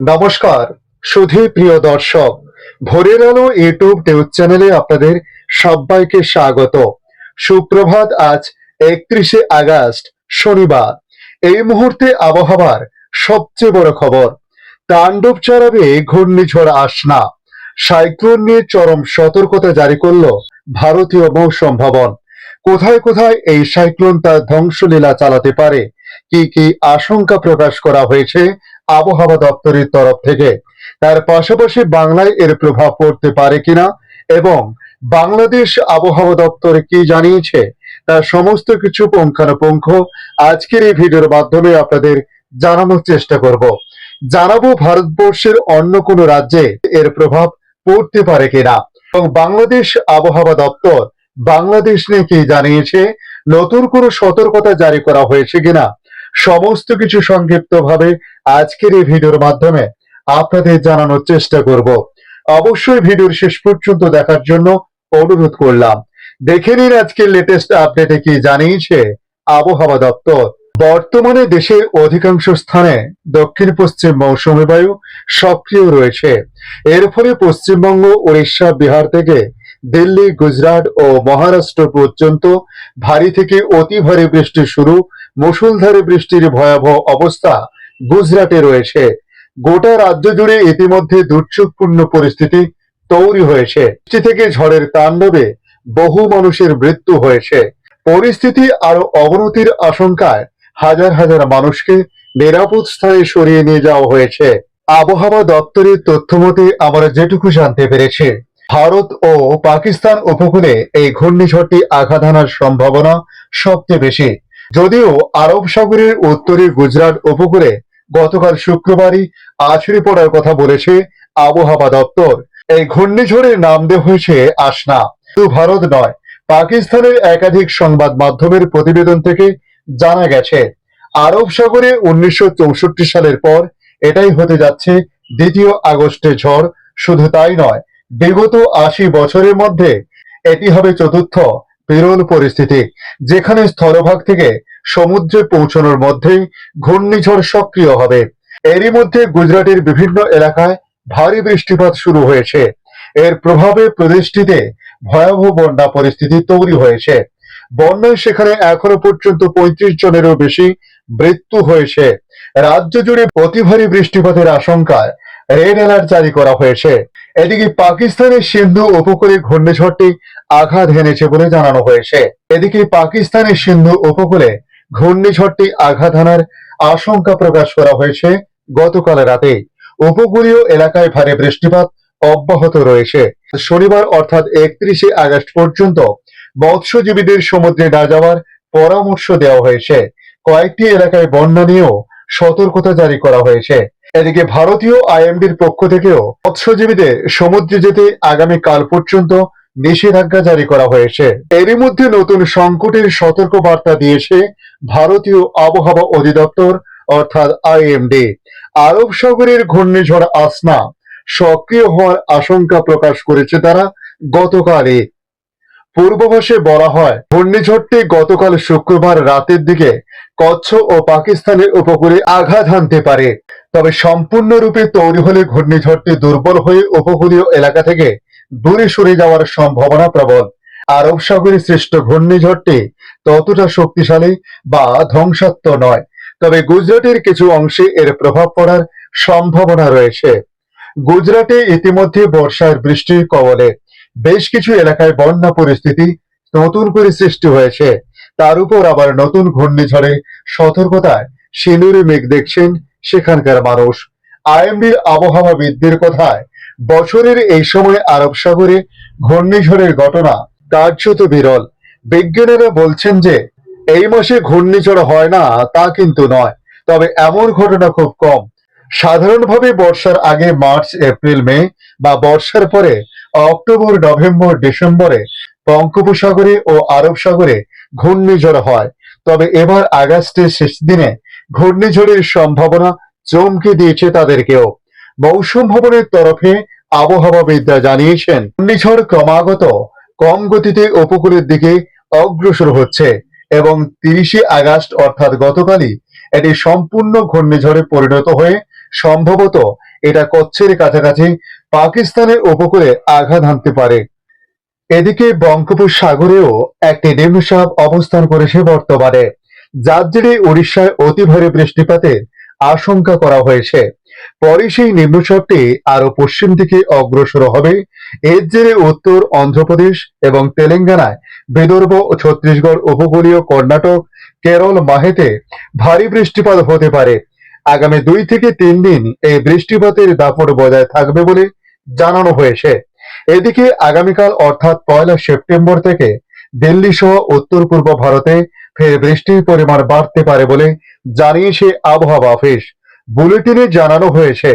নমস্কার, সুধী প্রিয় দর্শক, ভোরের আলো ইউটিউব নিউজ চ্যানেলে আপনাদের সবাইকে স্বাগত। সুপ্রভাত, আজ একত্রিশে আগস্ট, শনিবার। এই মুহূর্তে আবহাওয়ার সবচেয়ে বড় খবর, তাণ্ডব চড়াবে ঘূর্ণিঝড় আসনা। সাইক্লোন নিয়ে চরম সতর্কতা জারি করল ভারতীয় মৌসুম ভবন। কোথায় কোথায় এই সাইক্লোন তার ধ্বংসলীলা চালাতে পারে, কি কি আশঙ্কা প্রকাশ করা হয়েছে আবহাওয়া দপ্তরের তরফ থেকে। তার পাশাপাশি বাংলায় এর প্রভাব পড়তে পারে কিনা এবং বাংলাদেশ আবহাওয়া দপ্তর কি জানিয়েছে, তার সমস্ত কিছু পুঙ্খানুপুঙ্খ আজকের এই ভিডিওর মাধ্যমে আপনাদের জানানোর চেষ্টা করব। জানাব ভারতবর্ষের অন্য কোনো রাজ্যে এর প্রভাব পড়তে পারে কিনা এবং বাংলাদেশ আবহাওয়া দপ্তর বাংলাদেশ নিয়ে কি জানিয়েছে, নতুন কোনো সতর্কতা জারি করা হয়েছে কিনা সমস্ত কিছু সংক্ষিপ্তভাবে আজকের এই ভিডিওর মাধ্যমে আপনাদের জানানোর চেষ্টা করব। অবশ্যই ভিডিওর শেষ পর্যন্ত দেখার জন্য অনুরোধ করলাম। দেখে নিন আজকের লেটেস্ট আপডেটে কি জানিয়েছে আবহাওয়া দপ্তর। বর্তমানে দেশের অধিকাংশ স্থানে দক্ষিণ পশ্চিম মৌসুমী বায়ু সক্রিয় রয়েছে। এর ফলে পশ্চিমবঙ্গ, উড়িষ্যা, বিহার থেকে দিল্লি, গুজরাট ও মহারাষ্ট্র পর্যন্ত ভারী থেকে অতি ভারী বৃষ্টি শুরু মুষলধারে বৃষ্টির ভয়াবহ অবস্থা গুজরাটে রয়েছে। গোটা রাজ্য জুড়ে ইতিমধ্যে দুর্যোগপূর্ণ পরিস্থিতি তৈরি হয়েছে। বৃষ্টি থেকে ঝড়ের তাণ্ডবে বহু মানুষের মৃত্যু হয়েছে। পরিস্থিতি আরও অবনতির আশঙ্কায় হাজার হাজার মানুষকে নিরাপদ স্থানে সরিয়ে নিয়ে যাওয়া হয়েছে। আবহাওয়া দপ্তরের তথ্য মতে আমরা যেটুকু জানতে পেরেছি, ভারত ও পাকিস্তান উপকূলে এই ঘূর্ণিঝড়টি আঘাত হানার সম্ভাবনা সবচেয়ে বেশি। যদিও আরব সাগরের উত্তরে গুজরাট উপকূলে গতকাল শুক্রবারই আছড়ে পড়ার কথা বলেছে আবহাওয়া দপ্তর। এই ঘূর্ণিঝড়ের নাম দেওয়া হয়েছে আসনা শুধু ভারত নয়, পাকিস্তানের একাধিক সংবাদ মাধ্যমের প্রতিবেদন থেকে জানা গেছে, আরব সাগরে উনিশশো চৌষট্টি সালের পর এটাই হতে যাচ্ছে দ্বিতীয় আগস্টে ঝড়। শুধু তাই নয়, বিগত আশি বছরের মধ্যে এটি হবে চতুর্থ বিরল পরিস্থিতি, যেখানে স্থলভাগ থেকে সমুদ্রে পৌঁছানোর মধ্যেই ঘূর্ণিঝড় সক্রিয় হবে। এরই মধ্যে গুজরাটের বিভিন্ন এলাকায় ভারী বৃষ্টিপাত শুরু হয়েছে। এর প্রভাবে প্রদেশটিতে ভয়াবহ বন্যা পরিস্থিতি তৈরি হয়েছে। বন্যায় সেখানে এখনও পর্যন্ত পঁয়ত্রিশ জনেরও বেশি মৃত্যু হয়েছে। রাজ্য জুড়ে অতি ভারী বৃষ্টিপাতের আশঙ্কায় রেড অ্যালার্ট জারি করা হয়েছে। এদিকে পাকিস্তানের সিন্ধু উপকূলে ঘূর্ণিঝড়টি আঘাত হেনেছে বলে জানানো হয়েছে। এদিকে পাকিস্তানের সিন্ধু উপকূলে ঘূর্ণিঝড়টি আঘাত হানার আশঙ্কা প্রকাশ করা হয়েছে গতকাল রাতে। উপকূলীয় এলাকায় ভারী বৃষ্টিপাত অব্যাহত রয়েছে। শনিবার অর্থাৎ একত্রিশে আগস্ট পর্যন্ত মৎস্যজীবীদের সমুদ্রে না যাওয়ার পরামর্শ দেওয়া হয়েছে। কয়েকটি এলাকায় বন্যা নিয়েও সতর্কতা জারি করা হয়েছে। এদিকে ভারতীয় আইএমডির পক্ষ থেকেও মৎস্যজীবীদের সমুদ্রে যেতে আগামী কাল পর্যন্ত নিষেধাজ্ঞা জারি করা হয়েছে। এরই মধ্যে নতুন সংকটের সতর্ক বার্তা দিয়েছে ভারতীয় আবহাওয়া অধিদপ্তর, অর্থাৎ আইএমডি। আরব সাগরের ঘূর্ণিঝড় আসনা সক্রিয় হওয়ার আশঙ্কা প্রকাশ করেছে তারা গতকালই। পূর্বাভাসে বলা হয়, ঘূর্ণিঝড়টি গতকাল শুক্রবার রাতের দিকে কচ্ছ ও পাকিস্তানের উপকূলে আঘাত হানতে পারে। তবে সম্পূর্ণরূপে তৈরি হলে ঘূর্ণিঝড়টি দুর্বল হয়ে উপকূলীয় এলাকা থেকে দূরে সরে যাওয়ার সম্ভাবনা প্রবল। আরব সাগরে সৃষ্ট ঘূর্ণিঝড়টি ততটা শক্তিশালী বা ধ্বংসাত্মক নয়, তবে গুজরাটের কিছু অংশে এর প্রভাব পড়ার সম্ভাবনা রয়েছে। গুজরাটে ইতিমধ্যে বর্ষার বৃষ্টির কবলে বেশ কিছু এলাকায় বন্যা পরিস্থিতি নতুন করে সৃষ্টি হয়েছে। তার উপর আবার নতুন ঘূর্ণিঝড়ে সতর্কতায় সিঁদুরে মেঘ দেখছেন সেখানকার মানুষ। আইএমডির আবহাওয়াবিদদের কথায় বছরের এই সময় আরব সাগরে ঘূর্ণিঝড়ের ঘটনা কার্যত বিরল। বিজ্ঞানীরা বলছেন যে, এই মাসে ঘূর্ণিঝড় হয় না, তা কিন্তু নয়, তবে এমন ঘটনা খুব কম। সাধারণভাবে বর্ষার আগে মার্চ, এপ্রিল, মে বা বর্ষার পরে অক্টোবর, নভেম্বর, ডিসেম্বরে বঙ্গোপসাগরে ও আরব সাগরে ঘূর্ণিঝড় হয়। তবে এবার আগস্টের শেষ দিনে ঘূর্ণিঝড়ের সম্ভাবনা চমকে দিয়েছে তাদেরকেও। মৌসুম ভবনের তরফে আবহাওয়াবিদরা জানিয়েছেন, ঘূর্ণিঝড় ক্রমাগত কম গতিতে উপকূলের দিকে অগ্রসর হচ্ছে এবং তিরিশে আগস্ট অর্থাৎ গতকালই এটি সম্পূর্ণ ঘূর্ণিঝড়ে পরিণত হয়ে সম্ভবত এটা কচ্ছের কাছাকাছি পাকিস্তানের উপকূলে আঘাত হানতে পারে। এদিকে বঙ্গোপসাগরেও একটি নিম্নচাপ অবস্থান করেছে বর্তমানে, যার জেরে উড়িষ্যায় অতি ভারী বৃষ্টিপাতের আশঙ্কা করা হয়েছে। পরে সেই নিম্নচাপটি আরও পশ্চিম দিকে অগ্রসর হবে। এর জেরে উত্তর অন্ধ্রপ্রদেশ এবং তেলেঙ্গানায় বিদর্ভ ও ছত্তিশগড় উপকূলীয় কর্ণাটক, কেরল মাহেতে ভারী বৃষ্টিপাত হতে পারে। আগামী দুই থেকে তিন দিন এই বৃষ্টিপাতের দাপট বজায় থাকবে বলে জানানো হয়েছে। এদিকে আগামীকাল অর্থাৎ পয়লা সেপ্টেম্বর থেকে দিল্লি সহ উত্তর পূর্ব ভারতে ফের বৃষ্টির পরিমাণ বাড়তে পারে বলে জানিয়েছে আবহাওয়া অফিস। বুলেটিনে জানানো হয়েছে,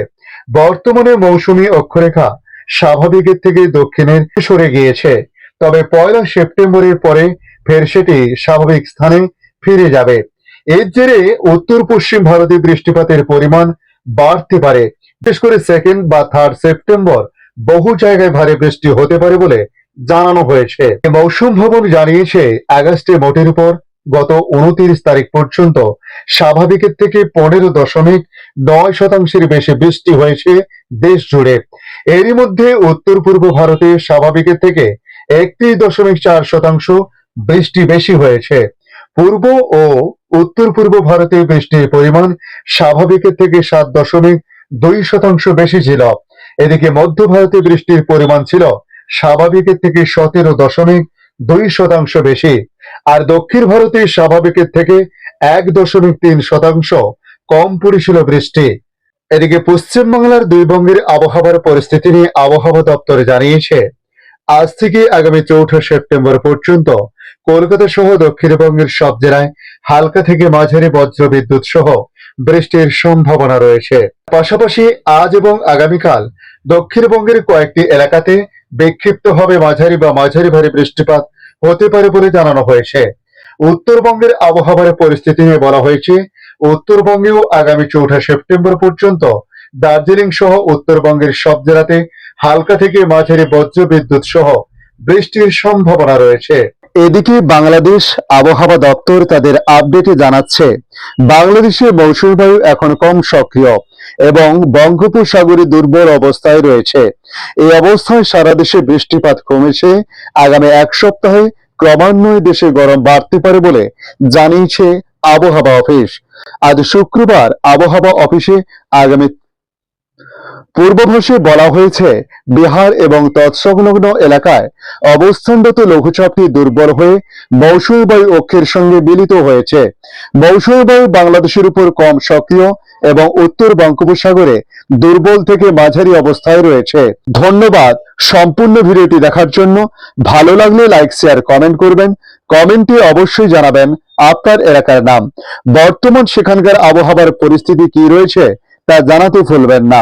বর্তমানে মৌসুমি অক্ষরেখা স্বাভাবিকের থেকে দক্ষিণের সরে গিয়েছে। তবে পয়লা সেপ্টেম্বরের পরে ফের সেটি স্বাভাবিক স্থানে ফিরে যাবে। এর জেরে উত্তর পশ্চিম ভারতে বৃষ্টিপাতের পরিমাণ বাড়তে পারে। বিশেষ করে সেকেন্ড বা থার্ড সেপ্টেম্বর বহু জায়গায় ভারী বৃষ্টি হতে পারে বলে জানানো হয়েছে। মৌসুম ভবন জানিয়েছে, আগস্টে মোটের উপর গত উনত্রিশ তারিখ পর্যন্ত স্বাভাবিকের থেকে পনেরো দশমিক নয় শতাংশের বেশি বৃষ্টি হয়েছে দেশ জুড়ে এরই মধ্যে উত্তর পূর্ব ভারতে স্বাভাবিকের থেকে একত্রিশ দশমিক চার শতাংশ বৃষ্টি বেশি হয়েছে। পূর্ব ও উত্তর পূর্ব ভারতে বৃষ্টির পরিমাণ স্বাভাবিকের থেকে সাত দশমিক দুই শতাংশ বেশি ছিল। এদিকে মধ্য ভারতে বৃষ্টির পরিমাণ ছিল স্বাভাবিকের থেকে সতেরো দশমিক দুই শতাংশ বেশি। আর দক্ষিণ ভারতে স্বাভাবিকের থেকে এক দশমিক তিন শতাংশ কম পড়েছিল বৃষ্টি। এদিকে পশ্চিমবাংলার দুই বঙ্গের আবহাওয়ার পরিস্থিতি নিয়ে আবহাওয়া দপ্তর জানিয়েছে, আজ থেকে আগামী চৌঠা সেপ্টেম্বর পর্যন্ত কলকাতা সহ দক্ষিণবঙ্গের সব জেলায় হালকা থেকে মাঝারি বজ্র বিদ্যুৎ সহ বৃষ্টির সম্ভাবনা রয়েছে। পাশাপাশি আজ এবং আগামীকাল দক্ষিণবঙ্গের কয়েকটি এলাকাতে বিক্ষিপ্তভাবে মাঝারি বা মাঝারি ভারী বৃষ্টিপাত হতে পারে বলে জানানো হয়েছে। উত্তরবঙ্গের আবহাওয়ার পরিস্থিতি নিয়ে বলা হয়েছে, উত্তরবঙ্গেও আগামী চৌঠা সেপ্টেম্বর পর্যন্ত দার্জিলিং সহ উত্তরবঙ্গের সব জেলাতে হালকা থেকে মাঝারি বজ্র বিদ্যুৎ সহ বৃষ্টির সম্ভাবনা রয়েছে। এদিকে বাংলাদেশ আবহাওয়া দপ্তর তাদের আপডেটে জানাচ্ছে, বাংলাদেশে মৌসুমী বায়ু এখন কম সক্রিয়। এবং বঙ্গোপসাগরে দুর্বল অবস্থায় রয়েছে। এই অবস্থায় সারা দেশে বৃষ্টিপাত কমেছে। আগামী এক সপ্তাহে ক্রমান্বয়ে দেশে গরম বাড়তে পারে বলে জানিয়েছে আবহাওয়া অফিস। আজ শুক্রবার আবহাওয়া অফিসে আগামী পূর্বাভাসে বলা হয়েছে, বিহার এবং তৎসংলগ্ন এলাকায় অবস্থানরত লঘুচাপটি দুর্বল হয়ে মৌসুমী বায়ু অক্ষের সঙ্গে মিলিত হয়েছে। মৌসুমী বায়ু বাংলাদেশের উপর কম সক্রিয় এবং উত্তর বঙ্গোপসাগরে দুর্বল থেকে মাঝারি অবস্থায় রয়েছে। ধন্যবাদ সম্পূর্ণ ভিডিওটি দেখার জন্য। ভালো লাগলে লাইক, শেয়ার, কমেন্ট করবেন। কমেন্টে অবশ্যই জানাবেন আপনার এলাকার নাম। বর্তমান সেখানকার আবহাওয়ার পরিস্থিতি কি রয়েছে তা জানাতে ভুলবেন না।